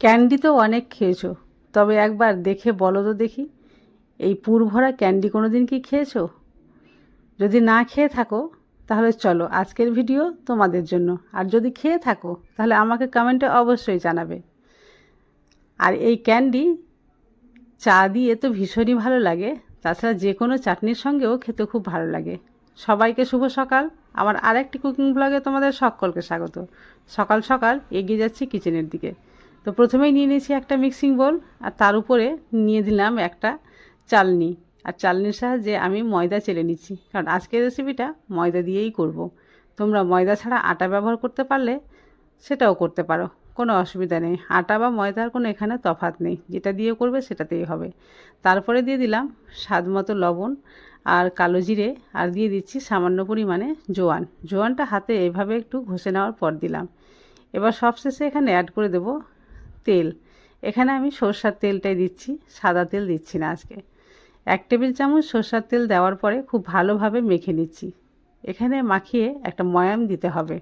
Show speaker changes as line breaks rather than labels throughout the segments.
Candy তো অনেক খেয়েছো। তবে একবার দেখে বলো তো দেখি, এই পুর ভরা ক্যান্ডি কোনো দিন কি খেয়েছো? যদি না খেয়ে থাকো, তাহলে চলো আজকের ভিডিও তোমাদের জন্য। আর যদি খেয়ে থাকো, তাহলে আমাকে কমেন্টে অবশ্যই জানাবে। আর এই ক্যান্ডি চা দিয়ে তো ভীষণই ভালো লাগে, তাছাড়া যে কোনো চাটনির সঙ্গেও খেতে খুব ভালো লাগে। সবাইকে শুভ সকাল। আমার আরেকটি কুকিং ব্লগে তোমাদের সকলকে স্বাগত। সকাল সকাল এগিয়ে যাচ্ছি কিচেনের দিকে। তো প্রথমেই নিয়ে নিয়েছি একটা মিক্সিং বোল আর তার উপরে নিয়ে দিলাম একটা চালনি। আর চালনির সাহায্যে আমি ময়দা চেলে নিচ্ছি। কারণ আজকের রেসিপিটা ময়দা দিয়েই করব। তোমরা ময়দা ছাড়া আটা ব্যবহার করতে পারলে সেটাও করতে পারো। কোনো অসুবিধা নেই। আটা বা ময়দার কোনো এখানে তফাত নেই। যেটা দিয়ে করবে সেটাতেই হবে। তারপরে দিয়ে দিলাম স্বাদ মতো লবণ আর কালো জিরে আর দিয়ে দিচ্ছি সামান্য পরিমাণে জোয়ান। জোয়ানটা হাতে এভাবে একটু ঘষে নেওয়ার পর দিলাম। এবার সবশেষে এখানে অ্যাড করে দেব তেল। এখানে আমি সর্ষার তেলটাই দিচ্ছি, সাদা তেল দিচ্ছি না আজকে। এক টেবিল চামচ সর্ষার তেল দেওয়ার পরে খুব ভালোভাবে মেখে নিচ্ছি। এখানে মাখিয়ে একটা ময়াম দিতে হবে।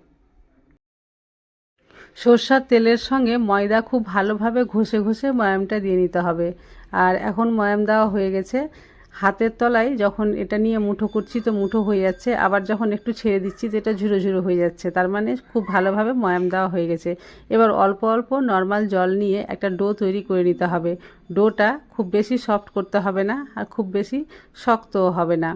সর্ষার তেলের সঙ্গে ময়দা খুব ভালোভাবে ঘষে ঘষে ময়ামটা দিয়ে নিতে হবে। আর এখন ময়াম দেওয়া হয়ে গেছে। হাতের তলায় যখন এটা নিয়ে মুঠো করছি তো মুঠো হয়ে যাচ্ছে, আবার যখন একটু ছেড়ে দিচ্ছি তো এটা ঝুরো ঝুরো হয়ে যাচ্ছে। তার মানে খুব ভালোভাবে ময়াম দেওয়া হয়ে গেছে। এবার অল্প অল্প নর্মাল জল নিয়ে একটা ডো তৈরি করে নিতে হবে। ডোটা খুব বেশি সফট করতে হবে না আর খুব বেশি শক্তও হবে না।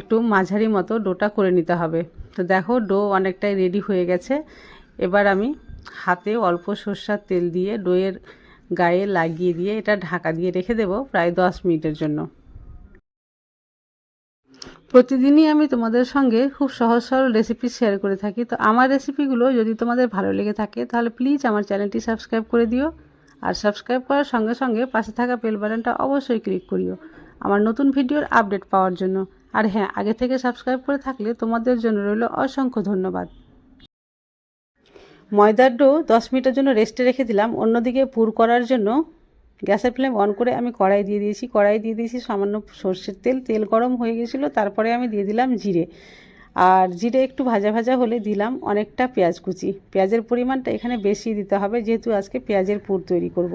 একটু মাঝারি মতো ডোটা করে নিতে হবে। তো দেখো ডো অনেকটাই রেডি হয়ে গেছে। এবার আমি হাতে অল্প সর্ষার তেল দিয়ে ডোয়ের গায়ে লাগিয়ে দিয়ে এটা ঢাকা দিয়ে রেখে দেব প্রায় দশ মিনিটের জন্য। প্রতিদিনই আমি তোমাদের সঙ্গে খুব সহজ সরল রেসিপি শেয়ার করে থাকি। তো আমার রেসিপিগুলো যদি তোমাদের ভালো লেগে থাকে, তাহলে প্লিজ আমার চ্যানেলটি সাবস্ক্রাইব করে দিও। আর সাবস্ক্রাইব করার সঙ্গে সঙ্গে পাশে থাকা বেল বাটনটা অবশ্যই ক্লিক করিও আমার নতুন ভিডিওর আপডেট পাওয়ার জন্য। আর হ্যাঁ আগে থেকে সাবস্ক্রাইব করে থাকলে তোমাদের জন্য রইল অসংখ্য ধন্যবাদ। ময়দার ডো দশ মিনিটের জন্য রেস্টে রেখে দিলাম। অন্যদিকে পুর করার জন্য গ্যাসের ফ্লেম অন করে আমি কড়াই দিয়ে দিয়েছি। কড়াই দিয়ে দিয়েছি সামান্য সর্ষের তেল। তেল গরম হয়ে গেছিল, তারপরে আমি দিয়ে দিলাম জিরে। আর জিরে একটু ভাজা ভাজা হলে দিলাম অনেকটা পেঁয়াজ কুচি। পেঁয়াজের পরিমাণটা এখানে বেশি দিতে হবে, যেহেতু আজকে পেঁয়াজের পুর তৈরি করব।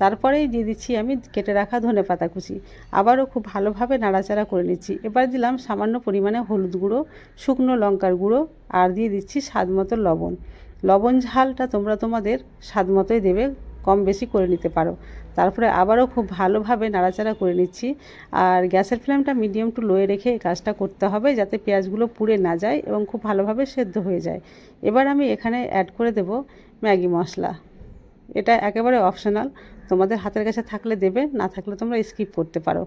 তারপরেই দিয়ে দিচ্ছি আমি কেটে রাখা ধনে পাতা কুচি। আবারও খুব ভালোভাবে নাড়াচাড়া করে নিচ্ছি। এবার দিলাম সামান্য পরিমাণে হলুদ গুঁড়ো, শুকনো লঙ্কার গুঁড়ো, আর দিয়ে দিচ্ছি স্বাদ মতো লবণ। লবণ ঝালটা তোমরা তোমাদের স্বাদ মতোই দেবে, কম বেশি করে নিতে পারো। তারপরে আবারও খুব ভালোভাবে নাড়াচাড়া করে নিচ্ছি। আর গ্যাসের ফ্লেমটা মিডিয়াম টু লোয়ে রেখে কাজটা করতে হবে যাতে পেঁয়াজগুলো পুড়ে না যায় এবং খুব ভালোভাবে সেদ্ধ হয়ে যায়। এবার আমি এখানে অ্যাড করে দেব ম্যাগি মশলা। এটা একেবারে অপশনাল তোমাদের হাতের কাছে থাকলে দেবে, না থাকলে তোমরা স্কিপ করতে পারো।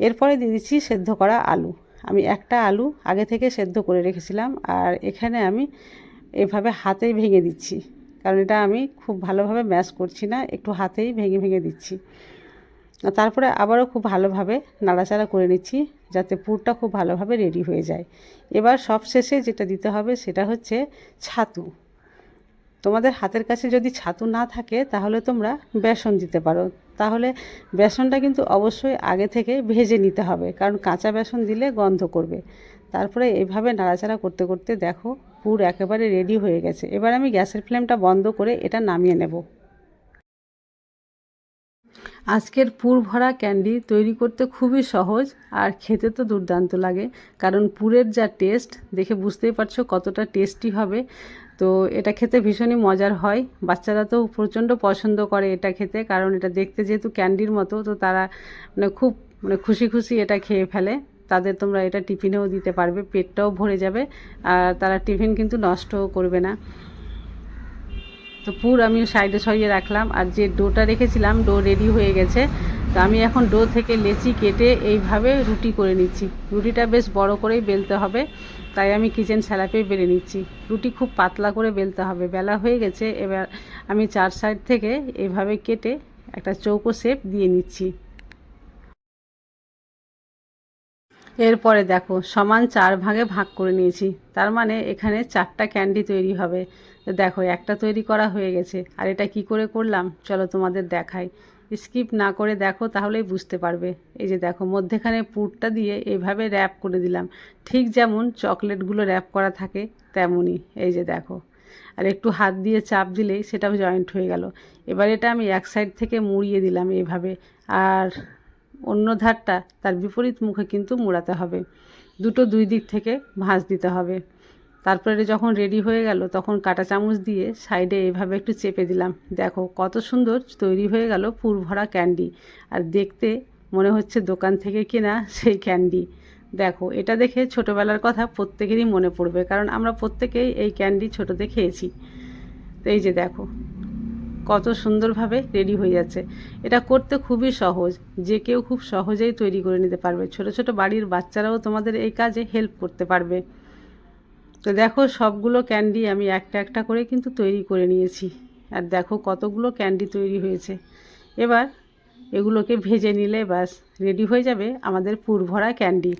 এরপরে দিয়ে দিচ্ছি সেদ্ধ করা আলু। আমি একটা আলু আগে থেকে সেদ্ধ করে রেখেছিলাম, আর এখানে আমি এভাবে হাতেই ভেঙে দিচ্ছি। কারণ এটা আমি খুব ভালোভাবে ম্যাশ করছি না, একটু হাতেই ভেঙে ভেঙে দিচ্ছি। তারপরে আবারও খুব ভালোভাবে নাড়াচাড়া করে নিচ্ছি যাতে পুরটা খুব ভালোভাবে রেডি হয়ে যায়। এবার সব শেষে যেটা দিতে হবে সেটা হচ্ছে ছাতু। তোমাদের হাতের কাছে যদি ছাতু না থাকে তাহলে তোমরা বেসন দিতে পারো। তাহলে বেসনটা কিন্তু অবশ্যই আগে থেকে ভেজে নিতে হবে, কারণ কাঁচা বেসন দিলে গন্ধ করবে। তারপরে এভাবে নাড়াচাড়া করতে করতে দেখো পুর একেবারে রেডি হয়ে গেছে। এবার আমি গ্যাসের ফ্লেমটা বন্ধ করে এটা নামিয়ে নেব। আজকের পুর ভরা ক্যান্ডি তৈরি করতে খুবই সহজ আর খেতে তো দুর্দান্ত লাগে, কারণ পুরের যা টেস্ট, দেখে বুঝতেই পারছ কতটা টেস্টি হবে। তো এটা খেতে ভীষণই মজার হয়। বাচ্চারা তো প্রচণ্ড পছন্দ করে এটা খেতে, কারণ এটা দেখতে যেহেতু ক্যান্ডির মতো, তো তারা মানে খুব মানে খুশি খুশি এটা খেয়ে ফেলে। তাদের তোমরা এটা টিফিনেও দিতে পারবে, পেটটাও ভরে যাবে, আর তারা টিফিন কিন্তু নষ্টও করবে না। তো পুর আমি সাইডে সরিয়ে রাখলাম, আর যে ডোটা রেখেছিলাম, ডো রেডি হয়ে গেছে। তো আমি এখন ডো থেকে লেচি কেটে এইভাবে রুটি করে নিচ্ছি। রুটিটা বেশ বড় করেই বেলতে হবে, তাই আমি কিচেন স্যালাপে বেলে নিচ্ছি। রুটি খুব পাতলা করে বেলতে হবে, বেলা হয়ে গেছে, এবার আমি চার সাইড থেকে এভাবে কেটে একটা চৌকো শেপ দিয়ে নিচ্ছি। এরপরে দেখো, সমান চার ভাগে ভাগ করে নিয়েছি। তার মানে এখানে চারটা ক্যান্ডি তৈরি হবে। দেখো, একটা তৈরি করা হয়ে গেছে। আর এটা কি করে করলাম? চলো তোমাদের দেখাই। স্কিপ না করে দেখো, তাহলেই বুঝতে পারবে। এই যে দেখো, মধ্যেখানে পুরটা দিয়ে এইভাবে র্যাপ করে দিলাম। ঠিক যেমন চকলেটগুলো র্যাপ করা থাকে, তেমনই। এই যে দেখো। আর একটু হাত দিয়ে চাপ দিলেই সেটাও জয়েন্ট হয়ে গেল। এবার এটা আমি এক সাইড থেকে মুড়িয়ে দিলাম এভাবে। আর অন্য ধারটা তার বিপরীত মুখে কিন্তু মোড়াতে হবে। দুটো দুই দিক থেকে ভাঁজ দিতে হবে। তারপরে যখন রেডি হয়ে গেল, তখন কাঁটা চামচ দিয়ে সাইডে এভাবে একটু চেপে দিলাম। দেখো, কত সুন্দর তৈরি হয়ে গেল পুর ভরা ক্যান্ডি। আর দেখতে মনে হচ্ছে দোকান থেকে কেনা সেই ক্যান্ডি। দেখো, এটা দেখে ছোটোবেলার কথা প্রত্যেকেরই মনে পড়বে, কারণ আমরা প্রত্যেকেই এই ক্যান্ডি ছোটোতে খেয়েছি। তো এই যে দেখো কত সুন্দরভাবে রেডি হয়ে যাচ্ছে। এটা করতে খুবই সহজ। যে কেউ খুব সহজেই তৈরি করে নিতে পারবে। ছোট ছোট বাড়ির বাচ্চারাও তোমাদের এই কাজে হেল্প করতে পারবে। তো দেখো, সবগুলো ক্যান্ডি আমি একটা একটা করে কিন্তু তৈরি করে নিয়েছি। আর দেখো, কতগুলো ক্যান্ডি তৈরি হয়েছে। এবার এগুলোকে ভেজে নিলে ব্যাস রেডি হয়ে যাবে আমাদের পুর ভরা ক্যান্ডি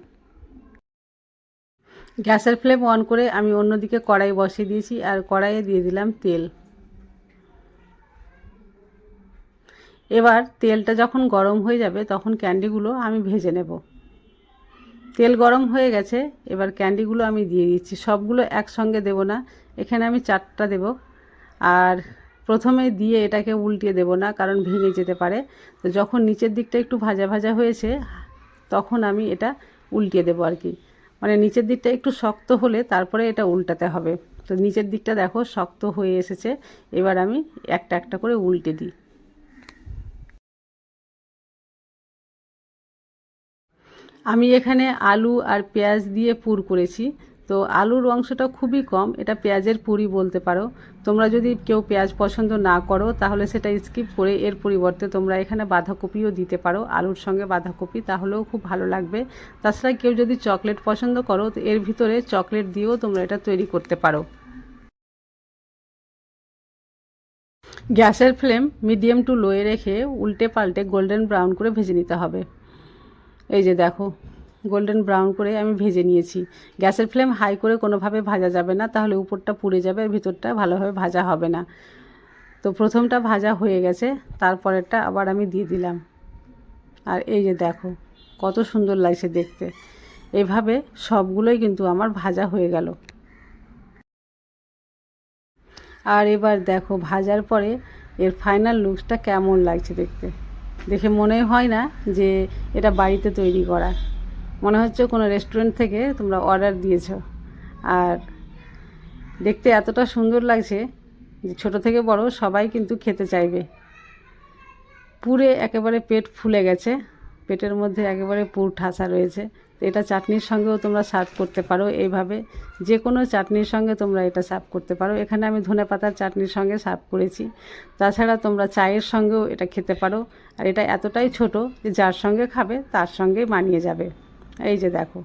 গ্যাসের ফ্লেম অন করে আমি অন্যদিকে কড়াই বসিয়ে দিয়েছি। আর কড়াইয়ে দিয়ে দিলাম তেল। এবার তেলটা যখন গরম হয়ে যাবে, তখন ক্যান্ডিগুলো আমি ভেজে নেব। তেল গরম হয়ে গেছে, এবার ক্যান্ডিগুলো আমি দিয়ে দিচ্ছি। সবগুলো একসঙ্গে দেব না, এখানে আমি চারটা দেব। আর প্রথমে দিয়ে এটাকে উল্টিয়ে দেব না, কারণ ভেঙে যেতে পারে। তো যখন নিচের দিকটা একটু ভাজা ভাজা হয়েছে, তখন আমি এটা উল্টিয়ে দেবো আর কি। মানে নিচের দিকটা একটু শক্ত হলে তারপরে এটা উল্টাতে হবে। তো নিচের দিকটা দেখো শক্ত হয়ে এসেছে, এবার আমি একটা একটা করে উল্টে দিই। আমি এখানে আলু আর পেঁয়াজ দিয়ে পুর করেছি। তো আলুর অংশটা খুবই কম, এটা পেঁয়াজের পুরি বলতে পারো। তোমরা যদি কেউ পেঁয়াজ পছন্দ না করো, তাহলে সেটা স্কিপ করে এর পরিবর্তে তোমরা এখানে বাঁধাকপিও দিতে পারো। আলুর সঙ্গে বাঁধাকপি, তাহলেও খুব ভালো লাগবে। তাছাড়া কেউ যদি চকলেট পছন্দ করো, তো এর ভিতরে চকলেট দিয়েও তোমরা এটা তৈরি করতে পারো। গ্যাসের ফ্লেম মিডিয়াম টু লোয়ে রেখে উল্টে পাল্টে গোল্ডেন ব্রাউন করে ভেজে নিতে হবে। এই যে দেখো গোল্ডেন ব্রাউন করে আমি ভেজে নিয়েছি। গ্যাসের ফ্লেম হাই করে কোনোভাবে ভাজা যাবে না, তাহলে উপরটা পুড়ে যাবে আর ভিতরটা ভালোভাবে ভাজা হবে না। তো প্রথমটা ভাজা হয়ে গেছে, তারপরেরটা আবার আমি দিয়ে দিলাম। আর এই যে দেখো, কত সুন্দর লাগছে দেখতে। এভাবে সবগুলোই কিন্তু আমার ভাজা হয়ে গেল। আর এবার দেখো, ভাজার পরে এর ফাইনাল লুকসটা কেমন লাগছে দেখতে। দেখে মনে হয় না যে এটা বাড়িতে তৈরি করা। মনে হচ্ছে কোনো রেস্টুরেন্ট থেকে তোমরা অর্ডার দিয়েছ। আর দেখতে এতটা সুন্দর লাগছে যে ছোটো থেকে বড় সবাই কিন্তু খেতে চাইবে। পুরে একেবারে পেট ফুলে গেছে। পেটের মধ্যে একেবারে পুর ঠাসা রয়েছে। তো এটা চাটনির সঙ্গেও তোমরা সার্ভ করতে পারো এইভাবে। যে কোনো চাটনির সঙ্গে তোমরা এটা সার্ভ করতে পারো। এখানে আমি ধনে পাতার চাটনির সঙ্গে সার্ভ করেছি। তাছাড়া তোমরা চায়ের সঙ্গেও এটা খেতে পারো। আর এটা এতটাই ছোট যে যার সঙ্গে খাবে তার সঙ্গেই মানিয়ে যাবে। এই যে দেখো,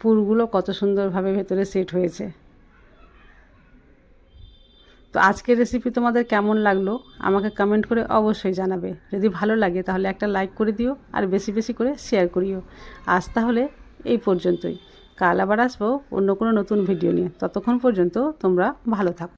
পুরগুলো কত সুন্দরভাবে ভেতরে সেট হয়েছে। তো আজকের রেসিপি তোমাদের কেমন লাগল? আমাকে কমেন্ট করে অবশ্যই জানাবে। যদি ভালো লাগে তাহলে একটা লাইক করে দিও আর বেশি বেশি করে শেয়ার করিও। আজ তাহলে এই পর্যন্তই। কাল আবার আসব অন্য কোনো নতুন ভিডিও নিয়ে। ততক্ষণ পর্যন্ত তোমরা ভালো থাকো।